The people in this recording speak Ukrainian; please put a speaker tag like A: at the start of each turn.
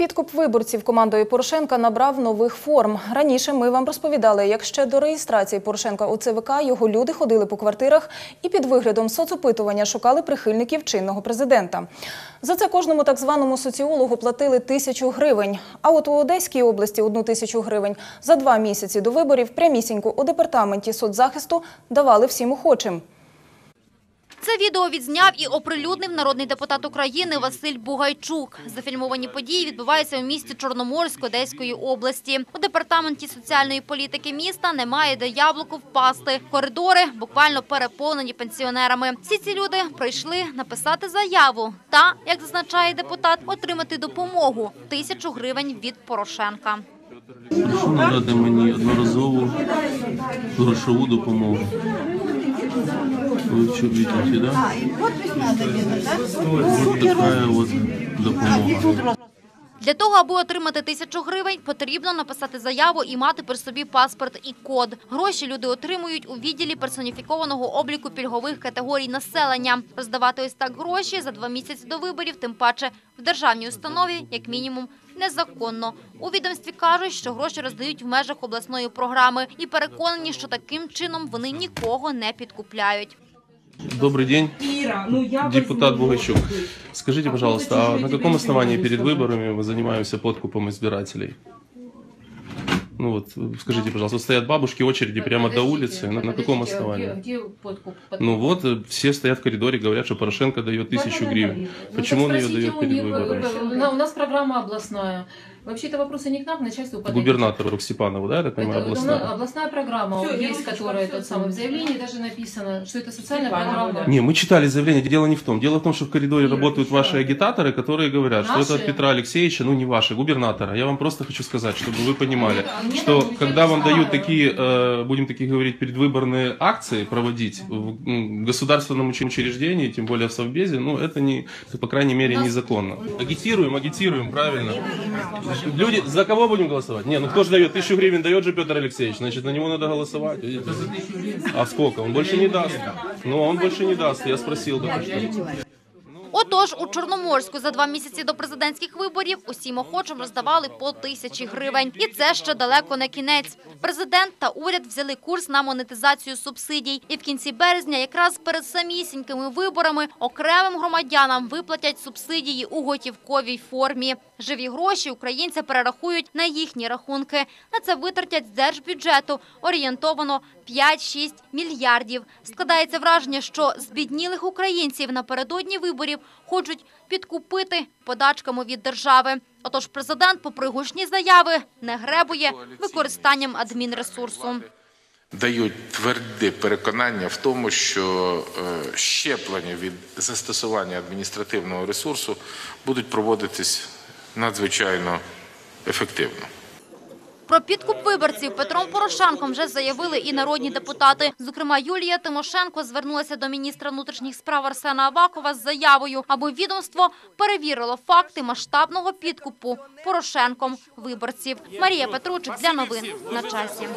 A: Підкуп виборців командою Порошенка набрав нових форм. Раніше ми вам розповідали, як ще до реєстрації Порошенка у ЦВК його люди ходили по квартирах і під виглядом соцопитування шукали прихильників чинного президента. За це кожному так званому соціологу платили тисячу гривень. А от у Одеській області одну тисячу гривень за два місяці до виборів прямісінько у департаменті соцзахисту давали всім охочим.
B: Це відео відзняв і оприлюднив народний депутат України Василь Бугайчук. Зафільмовані події відбуваються у місті Чорноморськ Одеської області. У департаменті соціальної політики міста немає де яблуку впасти. Коридори буквально переповнені пенсіонерами. Всі ці люди прийшли написати заяву та, як зазначає депутат, отримати допомогу – тисячу гривень від Порошенка.
C: Прошу надати мені одноразову грошову допомогу. Ви що бачите, да? Допомога.
B: Для того, аби отримати тисячу гривень, потрібно написати заяву і мати при собі паспорт і код. Гроші люди отримують у відділі персоніфікованого обліку пільгових категорій населення. Роздавати ось так гроші за два місяці до виборів, тим паче в державній установі, як мінімум, незаконно. У відомстві кажуть, що гроші роздають в межах обласної програми і переконані, що таким чином вони нікого не підкупляють.
C: Добрый день,
D: Ира, ну я
C: депутат
D: опыт.
C: Скажите,
D: А
C: пожалуйста, а на каком основании перед выборами мы занимаемся подкупом избирателей? Ну вот, скажите, пожалуйста, вот стоят бабушки очереди прямо до улицы. На, на каком
D: а
C: основании?
D: Где, где подкуп?
C: Ну вот, э, все стоят в коридоре, говорят, что Порошенко дает тысячу гривен. Почему он ее дает перед выборами?
D: У на- у нас программа областная. Вообще это вопросы не к нам, к начальству подойдут.
C: Губернатору Роксипанову, да, я так
D: Это
C: понимаю,
D: это
C: областная?
D: областная программа, есть, которая тот самый в заявлении даже написано, что это социальная программа.
C: Не, мы читали заявление, дело не в том. Дело в том, что в коридоре работают ваши агитаторы, которые говорят, что это от
D: Наши?
C: Петра Алексеевича, ну не ваши, губернатора. Я вам просто хочу сказать, чтобы вы понимали,
D: А
C: что когда вам дают такие, э, будем такие говорить, предвыборные акции проводить в государственном учреждении, тем более в Совбезе, ну это не, по крайней мере, незаконно. Агитируем, агитируем, правильно. Люди, за кого будем голосовать? Не, ну кто же дает? Тысячу гривен дает же Петр Алексеевич, значит на него надо голосовать. видите? А сколько? Он больше не даст. Ну, он больше не даст, я спросил что.
B: Отож, у Чорноморську за два місяці до президентських виборів усім охочим роздавали по тисячі гривень. І це ще далеко не кінець. Президент та уряд взяли курс на монетизацію субсидій. І в кінці березня, якраз перед самісінькими виборами, окремим громадянам виплатять субсидії у готівковій формі. Живі гроші українці перерахують на їхні рахунки. На це витратять з держбюджету орієнтовано 5-6 мільярдів. Складається враження, що збіднілих українців напередодні виборів хочуть підкупити подачками від держави. Отож, президент, попри гучні заяви, не гребує використанням адмінресурсу.
E: дають тверде переконання в тому, що е, щеплення від застосування адміністративного ресурсу будуть проводитись надзвичайно ефективно.
B: Про підкуп виборців Петром Порошенком вже заявили і народні депутати. Зокрема, Юлія Тимошенко звернулася до міністра внутрішніх справ Арсена Авакова з заявою, аби відомство перевірило факти масштабного підкупу Порошенком виборців. Марія Петручик для новин на часі.